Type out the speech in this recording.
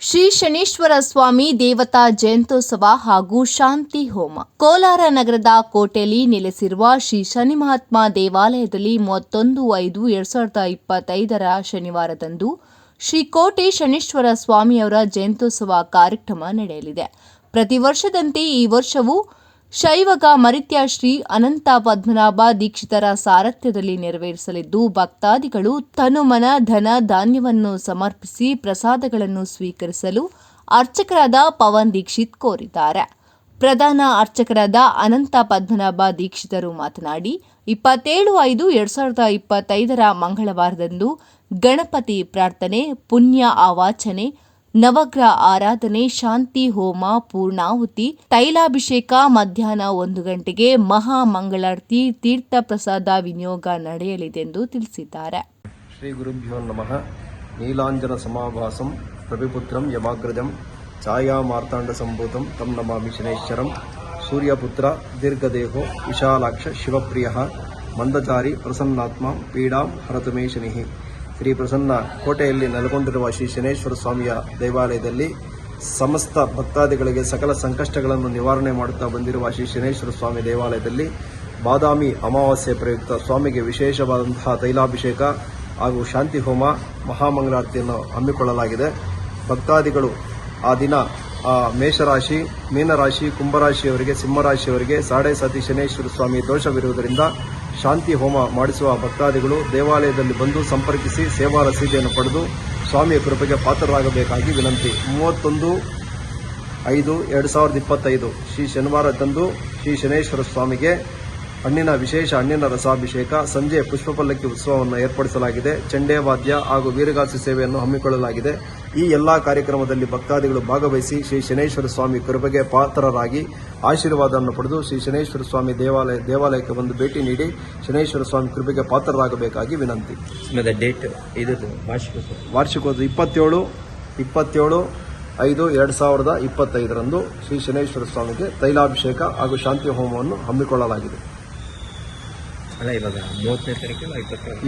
ಶ್ರೀ ಶನೀಶ್ವರ ಸ್ವಾಮಿ ದೇವತಾ ಜಯಂತ್ಯೋತ್ಸವ ಹಾಗೂ ಶಾಂತಿ ಹೋಮ. ಕೋಲಾರ ನಗರದ ಕೋಟೆಯಲ್ಲಿ ನೆಲೆಸಿರುವ ಶ್ರೀ ಶನಿ ಮಹಾತ್ಮ ದೇವಾಲಯದಲ್ಲಿ ಮೂವತ್ತೊಂದು ಐದು ಎರಡ್ ಸಾವಿರದ ಇಪ್ಪತ್ತೈದರ ಶನಿವಾರದಂದು ಶ್ರೀ ಕೋಟೆ ಶನೀಶ್ವರ ಸ್ವಾಮಿಯವರ ಜಯಂತ್ಯೋತ್ಸವ ಕಾರ್ಯಕ್ರಮ ನಡೆಯಲಿದೆ. ಪ್ರತಿ ವರ್ಷದಂತೆ ಈ ವರ್ಷವೂ ಶೈವಗ ಮರಿತ್ಯ ಶ್ರೀ ಅನಂತ ಪದ್ಮನಾಭ ದೀಕ್ಷಿತರ ಸಾರಥ್ಯದಲ್ಲಿ ನೆರವೇರಿಸಲಿದ್ದು, ಭಕ್ತಾದಿಗಳು ತನುಮನ ಧನ ಧಾನ್ಯವನ್ನು ಸಮರ್ಪಿಸಿ ಪ್ರಸಾದಗಳನ್ನು ಸ್ವೀಕರಿಸಲು ಅರ್ಚಕರಾದ ಪವನ್ ದೀಕ್ಷಿತ್ ಕೋರಿದ್ದಾರೆ. ಪ್ರಧಾನ ಅರ್ಚಕರಾದ ಅನಂತ ಪದ್ಮನಾಭ ದೀಕ್ಷಿತರು ಮಾತನಾಡಿ, ಇಪ್ಪತ್ತೇಳು ಐದು ಎರಡು ಸಾವಿರದ ಇಪ್ಪತ್ತೈದರ ಮಂಗಳವಾರದಂದು ಗಣಪತಿ ಪ್ರಾರ್ಥನೆ, ಪುಣ್ಯ ಆವಾಚನೆ ನವಗ್ರಹ ಆರಾಧನೆ, ಶಾಂತಿ, ಹೋಮ, ಪೂರ್ಣಾಹುತಿ, ತೈಲಾಭಿಷೇಕ, ಮಧ್ಯಾಹ್ನ ಒಂದು ಗಂಟೆಗೆ ಮಹಾ ಮಂಗಳಾರತಿ ತೀರ್ಥ ಪ್ರಸಾದ ವಿನಿಯೋಗ ನಡೆಯಲಿದೆಂದು ತಿಳಿಸಿದ್ದಾರೆ. ಶ್ರೀ ಗುರುಭ್ಯೋ ನಮಃ. ನೀಲಾಂಜನ ಸಮಾಭಾಸಂ ರವಿಪುತ್ರಂ ಯಮಾಗ್ರಜಂ, ಛಾಯಾ ಮಾರ್ತಾಂಡ ಸಂಭೂತಂ, ತಂ ನಮಾಮಿ ಸೂರ್ಯಪುತ್ರ, ದೀರ್ಘದೇಹೋ, ವಿಶಾಲಾಕ್ಷ ಶಿವಪ್ರಿಯ, ಮಂದಚಾರಿ, ಪ್ರಸನ್ನಾತ್ಮ, ಪೀಡಾಂ ಹರತು ಮೇ ಶನಿಃ. ಶ್ರೀ ಪ್ರಸನ್ನ ಕೋಟೆಯಲ್ಲಿ ನೆಲೆಗೊಂಡಿರುವ ಶ್ರೀ ಶನೇಶ್ವರ ಸ್ವಾಮಿಯ ದೇವಾಲಯದಲ್ಲಿ ಸಮಸ್ತ ಭಕ್ತಾದಿಗಳಿಗೆ ಸಕಲ ಸಂಕಷ್ಟಗಳನ್ನು ನಿವಾರಣೆ ಮಾಡುತ್ತಾ ಬಂದಿರುವ ಶ್ರೀ ಶನೇಶ್ವರ ಸ್ವಾಮಿ ದೇವಾಲಯದಲ್ಲಿ ಬಾದಾಮಿ ಅಮಾವಾಸ್ಯೆ ಪ್ರಯುಕ್ತ ಸ್ವಾಮಿಗೆ ವಿಶೇಷವಾದಂತಹ ತೈಲಾಭಿಷೇಕ ಹಾಗೂ ಶಾಂತಿ ಹೋಮ ಮಹಾಮಂಗಳಾರತಿಯನ್ನು ಹಮ್ಮಿಕೊಳ್ಳಲಾಗಿದೆ. ಭಕ್ತಾದಿಗಳು ಆ ದಿನ ಮೇಷರಾಶಿ, ಮೀನರಾಶಿ, ಕುಂಭರಾಶಿಯವರಿಗೆ, ಸಿಂಹರಾಶಿಯವರಿಗೆ ಸಾಡೆ ಸತಿ ಶನೇಶ್ವರ ಸ್ವಾಮಿ ದೋಷವಿರುವುದರಿಂದ ಶಾಂತಿ ಹೋಮ ಮಾಡಿಸುವ ಭಕ್ತಾದಿಗಳು ದೇವಾಲಯದಲ್ಲಿ ಬಂದು ಸಂಪರ್ಕಿಸಿ ಸೇವಾ ರಸೀದಿಯನ್ನು ಪಡೆದು ಸ್ವಾಮಿಯ ಕೃಪೆಗೆ ಪಾತ್ರರಾಗಬೇಕಾಗಿ ವಿನಂತಿ. ಮೂವತ್ತೊಂದು, ಐದು, ಎರಡು ಸಾವಿರದ ಇಪ್ಪತ್ತೈದು. ಶ್ರೀ ಶನಿವಾರದಂದು ಶ್ರೀ ಶನೇಶ್ವರ ಸ್ವಾಮಿಗೆ ಹಣ್ಣಿನ ವಿಶೇಷ ಹಣ್ಣಿನ ರಸಾಭಿಷೇಕ ಸಂಜೆ ಪುಷ್ಪಪಲ್ಲಕ್ಕಿ ಉತ್ಸವವನ್ನು ಏರ್ಪಡಿಸಲಾಗಿದೆ. ಚಂಡೆ ವಾದ್ಯ ಹಾಗೂ ವೀರಗಾಸಿ ಸೇವೆಯನ್ನು ಹಮ್ಮಿಕೊಳ್ಳಲಾಗಿದೆ. ಈ ಎಲ್ಲಾ ಕಾರ್ಯಕ್ರಮದಲ್ಲಿ ಭಕ್ತಾದಿಗಳು ಭಾಗವಹಿಸಿ ಶ್ರೀ ಶನೇಶ್ವರ ಸ್ವಾಮಿ ಕೃಪೆಗೆ ಪಾತ್ರರಾಗಿ ಆಶೀರ್ವಾದವನ್ನು ಪಡೆದು ಶ್ರೀ ಶನೇಶ್ವರ ಸ್ವಾಮಿ ದೇವಾಲಯ ದೇವಾಲಯಕ್ಕೆ ಬಂದು ಭೇಟಿ ನೀಡಿ ಶನೇಶ್ವರ ಸ್ವಾಮಿ ಕೃಪೆಗೆ ಪಾತ್ರರಾಗಬೇಕಾಗಿ ವಿನಂತಿ. ಡೇಟ್ ವಾರ್ಷಿಕೋತ್ಸವ ಇಪ್ಪತ್ತೇಳು ಇಪ್ಪತ್ತೇಳು ಐದು ಎರಡು ಸಾವಿರದ ಇಪ್ಪತ್ತೈದರಂದು ಶ್ರೀ ಶನೇಶ್ವರ ಸ್ವಾಮಿಗೆ ತೈಲಾಭಿಷೇಕ ಹಾಗೂ ಶಾಂತಿ ಹೋಮವನ್ನು ಹಮ್ಮಿಕೊಳ್ಳಲಾಗಿದೆ. ಅಲ್ಲ ಇವಾಗ ಮೂವತ್ತನೇ ತಾರೀಕು ಇಪ್ಪತ್ತು